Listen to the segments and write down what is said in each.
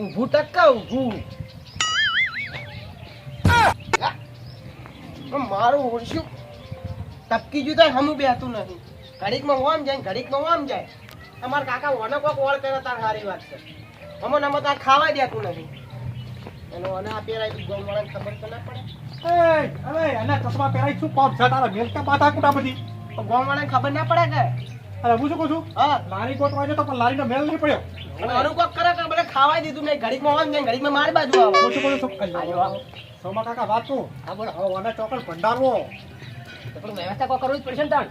ઊભું ટક્કા ઊભું? મારું ઓળશું ટપકી જુ થાય હમું બેહતું નથી ઘડીકમાં ઓમ જાય ને ઘડીકમાં ઓમ જાય. અમારા કાકા ઓને કોક ઓળ કરે તાર સારી વાત છે. અમને નમો તાર ખાવા દેતું નથી એનો અને આ પેલા ગોમ વાળાને ખબર તો ના પડે. અરે, એને ચશ્મા પહેરાય શું પાપ છે તારા? મેલ કે માથા કૂટા બધી? તો ગોમ વાળાને ખબર ના પડે કે? અરે હું શું કહું છું? હા. લારી ગોતવા જતો પણ લારીનો મેલ નહીં પડ્યો. અને અનુ કોક કરે કે મને ખાવાઈ દીધું મેં ઘડીકમાં જાય ઘડીકમાં મારી બાજુ આવે. હું શું કહું છું? સોમા કાકા વાત કહું હા બોલ. હવે મને ચોકડ ભંડારવો. પણ વ્યવસ્થા કોઈ કરવું જ પડશે ને તાણ.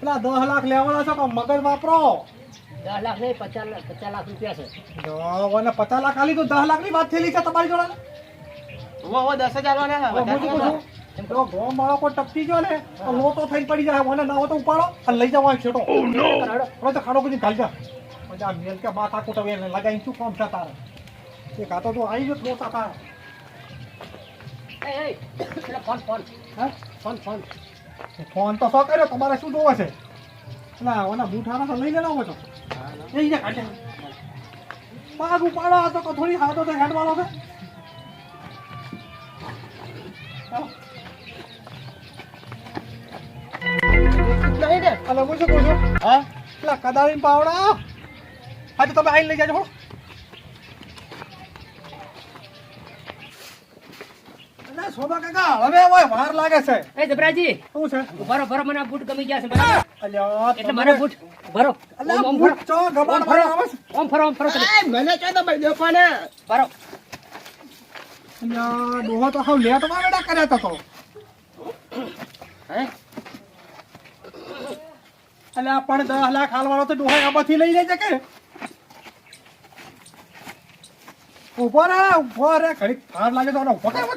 પેલા દસ લાખ લેવાના છે પણ મગજ વાપરો. દસ લાખ નહીં પચાસ લાખ પચાસ લાખ રૂપિયા છે. અને પચાસ લાખ આલી તો દસ લાખની વાત થયેલી છે તમારી જોડે. દસ હજાર વાળા છું? પેલો ગોમ વાળો કોઈ ટપકી ગયો ને તો લોટો થઈને પડી જાય મને ના તો ઉપાડો અને લઈ જાવ છેટો હવે તો ખાડો બધી ઘાલી જા પછી આ મેલ કે માથા કૂટવે એને શું કામ છે તારે? એ કાં તો તું આવી ગયો લોટા તારે. એ, એ, પેલા ફોન ફોન. હા? Phone phone. ફોન તો શો કર્યો? તમારે શું જોવે છે? ના ઓના બૂઠાના તો લઈ લેનો હોય તો લઈ જા કાઢે. પાગ ઉપાડો તો થોડી હાથો તો હેડવાનો છે. નહીં ને અને હું શું કહું છું? હા? પેલા કદાળી પાવડા. આજે તમે આઈને લઈ જાજો હો. શોભા કાકા હવે હવે વાર લાગે છે. એ જબરાજી શું છે? ઉભારો ભરો મને બૂટ ગમી ગયા છે અલ્યા એટલે મારો બૂટ ભરો અલ્યા બૂટ ચો ભરો ભરો ઓમ ફરો ઓમ ફરો મને ચો તો ભાઈ દેખો ને? ભરો અલ્યા ડોહો તો હાવ લેટ વાળા કર્યા તા તો. હે અલ્યા પણ દસ લાખ હાલવાનો તો ડોહો આમાંથી લઈ લેજે કે. ઊભો રે ઊભો રે ઘડી કાર લાગે તો ઊભો કે ઊભો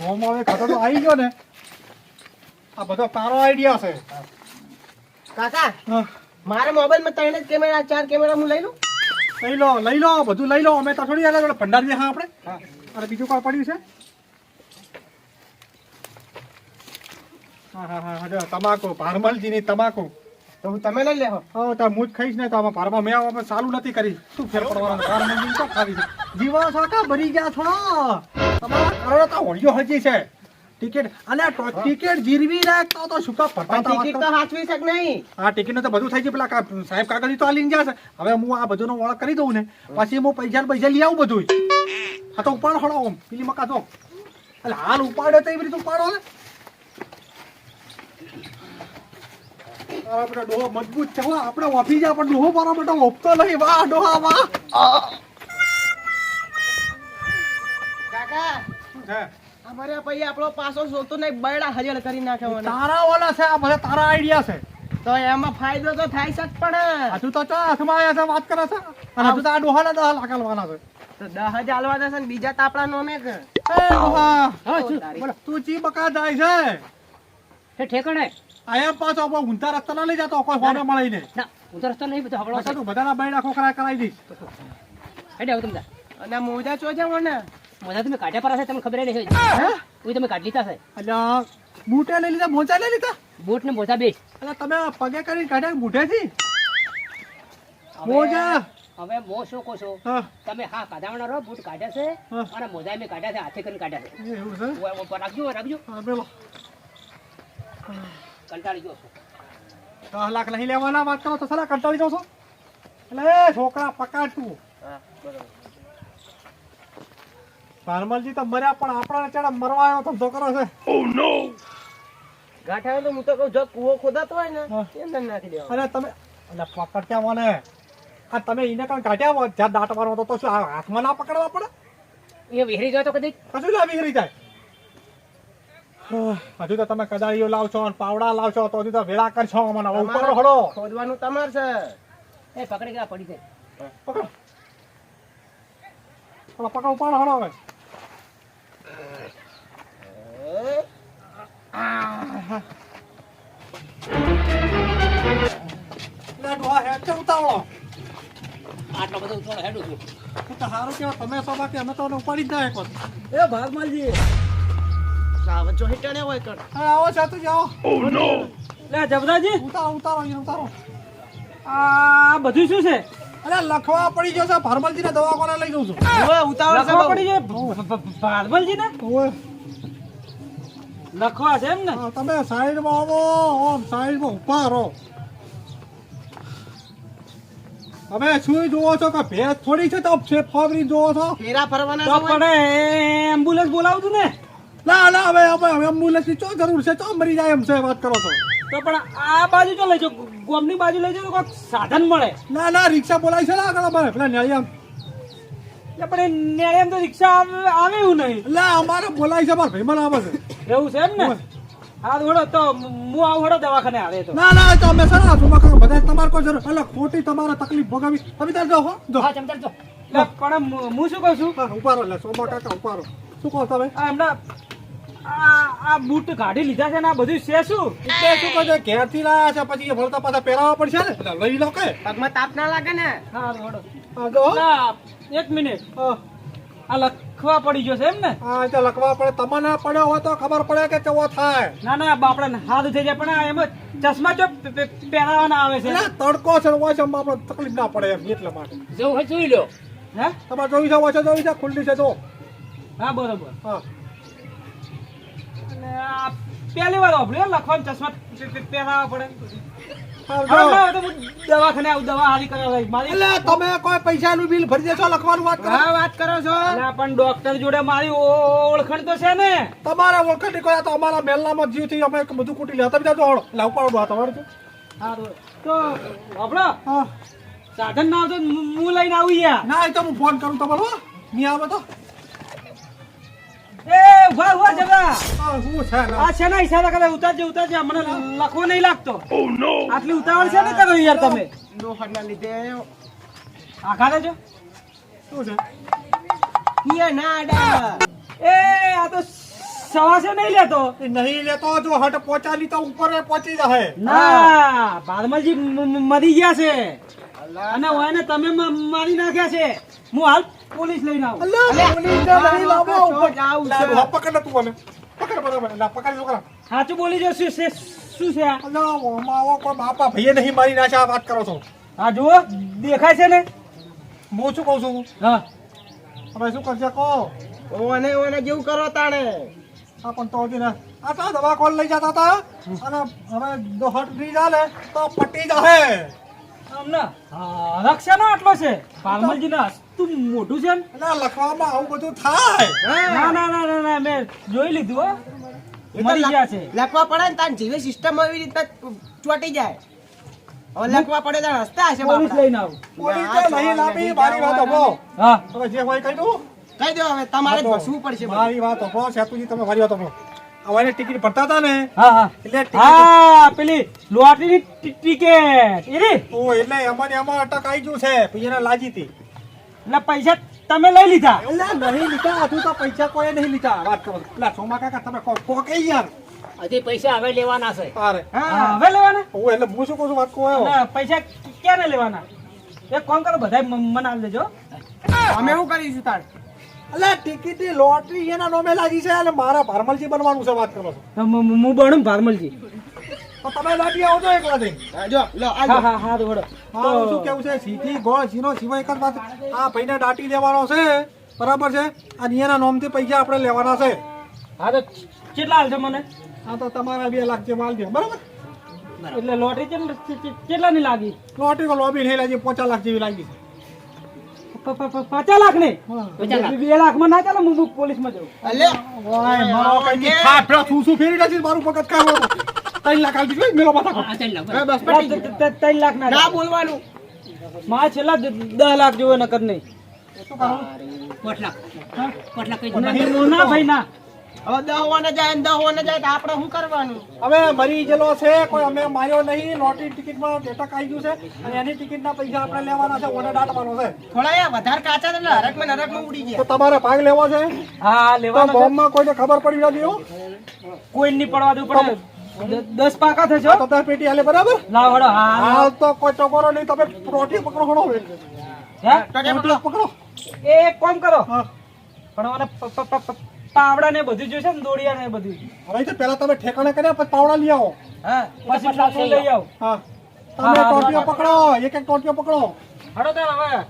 ગોમાં હવે ખાતો તો આવી ગયો ને. આ બધો તારો આઈડિયા છે. કાકા મારે મોબાઈલમાં ત્રણ જ કેમેરા ચાર કેમેરા હું લઈ લઉં? લઈ લો લઈ લો બધું લઈ લો. અમે તો થોડી ભંડારી હા આપણે. અને બીજું કોઈ પડ્યું છે? હા હા હા તમાકુ તમાકુ તો હું તમે લઈ લેહો હા તો હું જ ખાઈશ ને તો આમાં ભારમાં મેં આમાં ચાલુ નથી કરી શું ફેર પડવાનો ભારમલજી તો ખાવી જીવા સાકા ભરી ગયા છો તમારા કરોડો તો હોળીઓ હજી છે ટિકિટ અને ટિકિટ જીરવી રાખતો તો શું કા ફરતા ટિકિટ તો હાચવી શક નહીં આ ટિકિટ તો બધું થઈ ગયું પેલા સાહેબ કાગળ તો આ લઈને જશે હવે હું આ બધું નો ઓળખ કરી દઉં ને પછી હું પૈસા ને પૈસા લઈ આવું બધું આ તો ઉપાડ હળો આમ પેલી મકા જો એટલે હાલ ઉપાડ્યો તો એવી રીતે ઉપાડો ને તારા પેલા ડોહો મજબૂત ચાલો આપણે ઓફી જાય પણ ડોહો મારા માટે ઓપતો નહીં. વાહ ડોહા વાહ. કાકા અમારે ભાઈ આપણો પાસો શોધતો નહીં બરડા હજળ કરી નાખે મને. તારા ઓલા છે આ ભલે તારા આઈડિયા છે. તો એમાં ફાયદો તો થાય છે જ પણ. હજુ તો ચો હાથમાં આવ્યા છે વાત કરે છે? અને હજુ તો આ ડોહાના દહ લાખ આલવાના છે. તો દહ જ આલવાના છે ને બીજા તાપડા નોમે કે તું ચી બકા જાય છે? ઠેકાણે. આયા પાછો આપણે ઊંધા રસ્તા ના લઈ જતો કોઈ ફોને મળે નહીં ના નહીં બધો હબળો તું બધાના બૈડા ખોખરા કરાવી દઈશ. હેડે આવું તમને અને મોજા ચો છે મોજા તમે કાઢ્યા પર હશે તમને ખબર નહીં હોય. હું? તમે કાઢી લીધા છે. અલ્યા બૂટે લઈ લીધા મોજા લઈ લીધા? બૂટ ને મોજા બે અલ્યા તમે પગે કરીને કાઢ્યા બૂટેથી? મોજા? હવે મો શું કહો છો? તમે હા કાઢાવાના રહો બૂટ કાઢ્યા છે અને મોજા મેં કાઢ્યા છે હાથે કરીને કાઢ્યા છે. છે? રાખજો કંટાળી ગયો છો. દસ લાખ નહીં લેવાના વાત કરો તો સાલા કંટાળી જાવ છો. એટલે એ છોકરા પકાડ તું હા બરોબર. ભારમલજી તો મર્યા પણ આપણા ચેડા મરવા આવ્યો તો કરો છે. ગાંઠા તો હું તો કહું જો કૂવો ખોદાતો હોય ને. અંદર નાખી દેવા અને તમે એટલે પકડ ક્યાં મને. આ તમે એને કાંઈ કાઢ્યા હોય જ્યાં દાંત મારવાનો તો શું હાથમાં ના પકડવા પડે? એ વિહરી ગયો તો કદી કશું ના વિહરી જાય? હજુ તો તમે કદાળીઓ લાવ છો પાવડા લાવશો તો હજુ તો વેળા કરશો મને ઉપર હળો. ખોદવાનું તમાર છે. એ પકડી ગયા પડી જાય. પકડો. હળો, પકડો ઉપાડો હળો હવે. એ, લે ડોહા હેડ છે ઉતાવળો. આટલો બધો થોડો હેડું છું. તો સારું કેવાય તમે સો કે અમે તો ઉપાડી જ જાય એક. એ ભાગમાલજી. સાવજ જો હેટણે હોય કણ. હા આવો છે તું જાઓ લે જબરાજી. ઉતારો ઉતારો અહીં ઉતારો. આ બધું શું છે? અરે લખવા પડી ગયો છે ભારમલજીને દવાખાને લઈ જઉં છું. ઓય ઉતાવળ છે લખવા પડી જાય ફાર્મલજી ને ઓય લખવા છે એમ ને તમે સાઈડમાં આવો ઓમ સાઈડમાં ઊભા રહો. તમે શું જોવો છો કે ભેદ થોડી છે તો છે ફોબરી જોવો છો? ફેરા ફરવાના તો પણ એમ્બ્યુલન્સ બોલાવતું ને? ના ના હવે હવે હવે એમ્બ્યુલન્સની ચો જરૂર છે? ચો મરી જાય એમ છે વાત કરો છો? તો પણ આ બાજુ તો લઈ જો ગોમની બાજુ લઈ જો તો કોઈક સાધન મળે. ના ના રિક્ષા બોલાય છે ને આગળ અમારે. પેલા નેળિયામ પણ એમ તો રિક્ષા આવે એવું નહીં. એટલે અમારે બોલાય છે મારા ભાઈમાં આવે છે. એવું છે એમ ને? હા વડો તો હું આવું દવાખાને આવે તો. ના ના તો અમે સર મકા બધા તમારે કોઈ જરૂર એટલે ખોટી તમારે તકલીફ ભોગવી તમે ત્યાં જાઓ જો હા ચમચા જો પણ હું- શું કહું છું? ઉપારો એટલે સોમા કાકા ઉપારો શું કહો તમે? આ એમના આ આ બૂટ કાઢી લીધા છે ને આ બધું છે શું? એટલે શું કહો ઘેરથી લાયા છે પછી ભરતા પાછા પહેરાવવા પડશે ને? લઈ લો કે. પગમાં તાપ ના લાગે ને? હા હો. એક મિનિટ. આ લખવા પડી ગયો છે એમ ને? હા એટલે લખવા પડે. તમને પડ્યો હોય તો ખબર પડે કે કેવો થાય. ના ના બાપડા હાથ થઈ જાય પણ આ એમાં ચશ્મા જો પહેરાવાના આવે છે. તડકો છે હોય છે આપણે તકલીફ ના પડે એમ એટલા માટે. જવું હોય જોઈ લો. હે? તમારે જોઈ છે હોય છે જોઈ છે? ખુલ્લી છે જો. હા બરોબર. હા. પહેલી વાર વાપર્યું લખવાનું ચશ્મા પહેરાવા પડે. દવાખાને આવું દવા હારી જઈશ. મારી તમે કોઈ પૈસાનું બિલ ભરી દેશો લખવાનું વાત કરો. વાત કરો છો. પણ ડોક્ટર જોડે મારી ઓળખણ તો છે ને. તમારા ઓળખાણ કોઈ તો અમારા મેલનામાં જીવથી અમે બધું કૂટી લે તમે જાજો લાવ પાડો આ તમારે તો. હા તો- સાધન ના આવતો હું લઈને આવું યાર. ના એ તો હું ફોન કરું તમારો. નહીં આવે તો એ ઊભા ઊભા જરા શું છે ના? આ છે ને ઈશારા કરે? ઉતારજે ઉતારજે. મને લખવો નહીં લાગતો. આટલી ઉતાવળ છે ને કરો યાર તમે? ડોહરના લીધે આખા દેજો શું છે? હિયા ના. એ આ તો સવાસે નહીં લેતો. નહીં લેતો જો હટ પહોંચાડી તો ઉપર પહોંચી જાય ના મ- મરી ગયા છે. અને હોય ને તમે મારી નાખ્યા છે. હું હાલ પોલીસ લઈને આવું. અલ્યા, પોલીસને નહીં લાવો. ઉપર. પકડ ને તું મને. પકડ બરાબર લા, પકડ છોકરા. સાચું બોલી જો શું છે? શું છે આ? અલ્યા, કોઈ બાપા ભાઈએ નહીં મારી નાખ્યા આ વાત કરો છો. હા જુઓ દેખાય છે ને? હું શું કહું છું? હા. હવે શું કરશે કહો. ઓને ઓને જેવું કરો તાણે. હા પણ તો હજી ને. આ તો દવા કોલ લઈ જતા હતા અને હવે દોહટ ફ્રી ચાલે તો પટી જાહે. રક્ષા નો. આટલો છે. પાલમલજી ના તું મોટું છે ને લખવામાં આવું બધું થાય. ના ના ના ના ના મેં જોઈ લીધું હો. મરી ગયા છે. લખવા પડે ને તાર જીવે સિસ્ટમ એવી રીતના ચોટી જાય. હવે લખવા પડે તાર હસતા હશે પોલીસ લઈને આવું. પોલીસે નહીં લાવી મારી વાત હબો હા. તમે જે હોય કહી દઉં. કહી દો હવે તમારે શું પડશે મારી વાત સેતુજી તમે મારી વાત ટિકિટ ભરતા હતા ને હા હા. એટલે ટિકિટ હા પેલી લોટરીની ટિકિટ એ ઓ એટલે અમારે ને એમાં અટક આવી ગયું છે. બીજાને લાગી હતી. એટલે પૈસા તમે લઈ લીધા. એટલે નહીં લીધા. હજુ તો પૈસા કોઈ નહીં લીધા. વાત કરો. એટલે સોમા કાકા તમે કો કો કે યાર? હજી પૈસા હવે લેવાના છે. અરે. હા હવે લેવાના? હું એટલે હું શું કહું છું વાત કહો પૈસા ક્યારે લેવાના? એક કોમ કરો બધા મને આલી દેજો. અમે શું કરીશું તાર? એટલે ટિકિટની લોટરી એના નોમે લાગી છે અને મારા ભારમલજી બનવાનું છે વાત કરો છો. હું બનું ભારમલજી. તો તમે લાગી આવો તો એકલા હા, જો લો આ હા. હા હા તો શું કેવું છે? સીધી ગોળ સીનો સિવાય એક જ વાત આ ભાઈને દાટી દેવાનો છે. બરાબર છે? અને એના નોમથી પૈસા આપણે લેવાના છે. હા તો કેટલા હાલશે મને? હા તો તમારા બે લાખ જેવા આલજો. બરાબર? એટલે લોટરી કેટલાની લાગી? લોટરી લોબી નહીં લાગી પચાસ લાખ જેવી લાગી પચાસ લાખની હા. પચાસ લાખ. બે લાખમાં ના ચાલો હું છું શું ફેરી નાખી મારું પગત કાઢો ત્રણ લાખ આપી જોઈ મેલો માથા બસ ગયું. ત્રણ લાખ ના ના બોલવાનું. માં છેલ્લા દસ લાખ જોવે નકર નહીં. શું કરો પોટ લાખ પોટ લાખ ના, ના ભાઈ ના. હવે દહ હોવાને જાય દહ હોવાને જાય તો આપણે શું કરવાનું? હવે મરી ગયેલો છે કોઈ અમે માર્યો નહીં લોટરી ટિકિટમાં ડેટા આવી ગયું છે અને એની ટિકિટના પૈસા આપણે લેવાના છે ઓને દાટવાનો છે. થોડા યાર વધારે કાચા છે એટલે હરકમાં ને હરકમાં ઉડી તો તમારે ભાગ લેવો છે? હા લેવાનો છે. કોઈને ખબર પડી ના દેવો કોઈ નહીં પડવા દઉં પણ દ- દસ પાકા થશે. તો દસ પેટી હાલે બરાબર? લાવ વડો હા હાલ તો કોઈ ટકોરો નહીં તમે રોટી પકડો ઘણો હે? રોટી પકડો. એ એક કામ કરો. પણ મને પાવડા ને બધું જોશે ને દોડિયા ને બધું. હવે તો પેલા તમે ઠેકાણે કર્યા પછી પાવડા લઈ આવો. હા? પછી પાછું લઈ આવો. હા. તમે ટોટીઓ પકડો એક એક ટોટીઓ પકડો. હડો તાર હવે.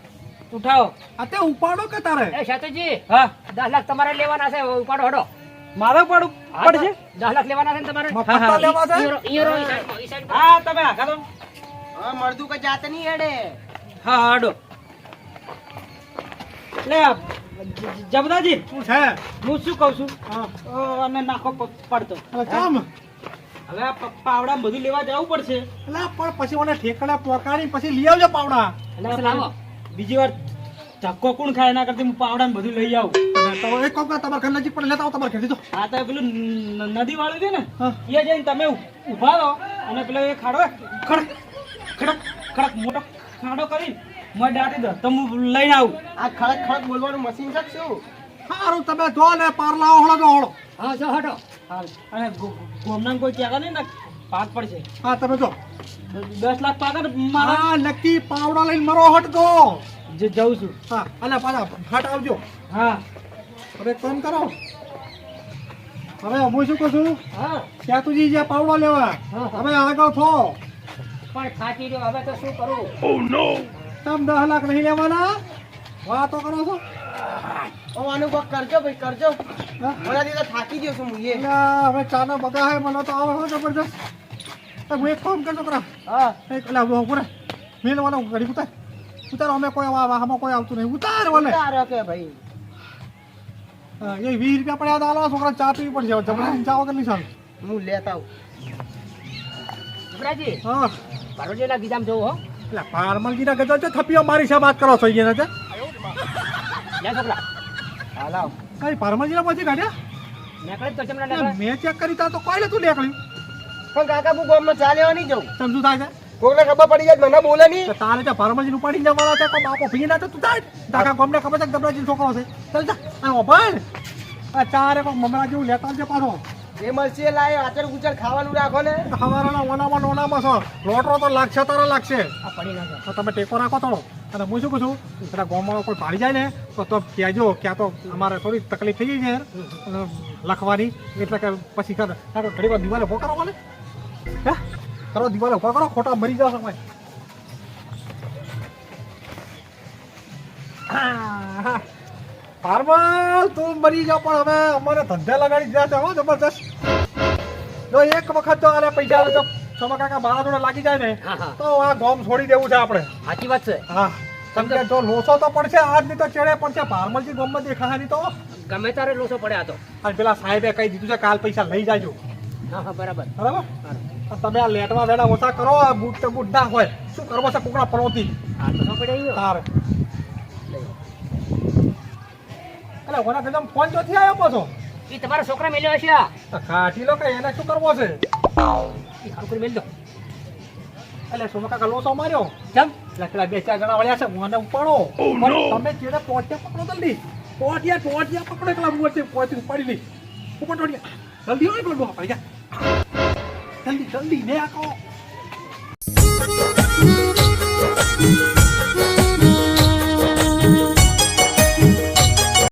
ઉઠાવો આ તે ઉપાડો કે તારે? એ શાતુજી હા. 10 લાખ તમારે લેવાના છે ઉપાડો હડો. મારે પડું પડશે દસ લાખ લેવાના છે તમારે? મફતમાં લેવા છે? ઈયરો- ઈયરો ઈ સાઈડમાં, ઈ સાઈડમાં. હા તમે આગા તો હા મળતું કે જાતે નહીં હેડે. હા હા લે જબદાજી શું છે? હું શું કહું છું? હા. નાખો પડતો. કામ હવે પાવડા બધું લેવા જવું પડશે. એટલે પણ પછી મને ઠેકડા પોકાડી પછી લઈ આવજો પાવડા. એટલે બીજી વાર ધક્કો કોણ ખાય? એના કરતી હું પાવડા બધું લઈ આવું. તો એક કોક તમારા ઘર નજીક પણ લેતા આવો તમારા ઘર દીધો આ તો પેલું નદી વાળું છે ને એ જઈને તમે ઊભા ઊભા રહો. અને પેલો એ ખાડો ખડક ખડક ખડક મોટો ખાડો કરી મને દાટી દો. તો હું લઈને આવું. આ ખડક ખડક બોલવાનું મશીન છે શું? સારું તમે જો ને પાર લાવો હળો જો હળો હા જો હટો. હાલ અને ગોમનામ કોઈ કહેતા નહીં ને પાક પડશે. હા તમે જો. દસ લાખ પાક મારા નક્કી પાવડા લઈને મરો હટ દો જ- જાઉં છું. હા અને પાછા ફાટ આવજો. હા. હવે કોમ કરો. હવે હું શું કહું છું? હા. ત્યાં તુજી જ્યાં પાવડો લેવા. હવે આગળ થો. પણ થાકી રહ્યો હવે તો શું કરું? તમ દસ લાખ નહીં લેવાના? વાતો કરો છો? ઓ આનું કોક કરજો ભાઈ કરજો? તો થાકી ગયો છું હવે ચાનો બગા હે મને તો આવો હો જબરજસ્ત. હું એક કામ કરજો કરા. હા. એક એટલે હું પૂરે મેલ વાળો ઘડી ઉતાર. ઉતારો અમે કોઈ આવા આમાં કોઈ આવતું નહીં. ઉતાર વાલે તારો કે ભાઈ? એ વીસ રૂપિયા પડ્યા આલો છોકરા ચા પીવી પડશે જબરજસ્ત ચા વગર નહીં સારું હું લેતા આવું. જબરાજી હા. બારોજીના ગીધામ જોવો હો. એટલે પારમલજીના ગજો છે થપીઓ મારી છે વાત કરો છો અહીંયા છે. લે છોકરા. હા કઈ કઈ પારમલજીના પછી કાઢ્યા? મેં ચેક કરી તા તો કોઈ નતું નીકળ્યું. પણ કાકા હું ગામમાં ચા લેવા નહીં જઉં. સમજુ થાય છે? કોકને ખબર પડી જાય મને બોલે નહીં. તારે ત્યાં પારમલજી ઉપાડી જવાના છે બાપો ભીંગ ના તું થાય તાકા ગમને ખબર છે ગબરાજી છોકરો છે. ચાલ જા અને ભાઈ આ ચારે કોઈ મમરા જેવું લેતા છે પાછો. એ મળશે લાય આચર ગુચર ખાવાનું રાખો ને. ખાવાના ઓનામાં નોનામાં ઓનામાં છો. લોટરો તો લાગશે તારે લાગશે. આ પડી નાખો તો તમે ટેકો રાખો તો અને હું શું કહું છું પેલા ગામમાં કોઈ પાડી જાય ને તો તો કહેજો ક્યાં તો અમારે થોડી તકલીફ થઈ ગઈ છે. લખવાની એટલે કે પછી ઘડી વાર દિવાલે ભોકારો કરો હા હે? કરો દિવાલ ઉપર કરો ખોટા મરી જાવ સમય પારમલ તું મરી જાવ પણ હવે અમારે ધંધા લગાડી દીધા છે હો જબરજસ્ત. જો એક વખત તો આને પૈસા આવે તો સમા કાકા જોડે લાગી જાય ને તો આ ગોમ છોડી દેવું છે આપણે. સાચી વાત છે. હા. સમજે જો લોસો તો પડશે આજની તો ચેડે પડશે. ભારમલજી ગોમમાં દેખાય નહીં તો. ગમે તારે લોસો પડ્યા તો. અને પેલા સાહેબે કહી દીધું છે કાલ પૈસા લઈ જાજો. હા હા બરાબર? બરાબર. તમે આ લેટમાં વેડા ઓછા કરો આ બૂટ તો બૂટ ના હોય. શું કરવો છે કોકડા પરોતી આ તો પડે. તારે. અરે ઓના કદમ ફોન ચોથી આવ્યો પાછો? ઈ તમારો છોકરા મેલ્યો હશે આ. આ કાઢી લો કે એને શું કરવો છે? ઈ ખારું કરી મેલ દો એટલે સોનો કાકા લોસો માર્યો. કેમ એટલે બે ચાર જણા વળ્યા છે મને ઉપાડો. પણ તમે જેને ટોટિયા પકડો જલ્દી. ટોટિયા પહોંચ્યા પકડો એકલા હું વચ્ચે પહોંચી પડી લઈ ટોટિયા. જલ્દી હોય પડી જા. જલ્દી જલ્દી ને આકો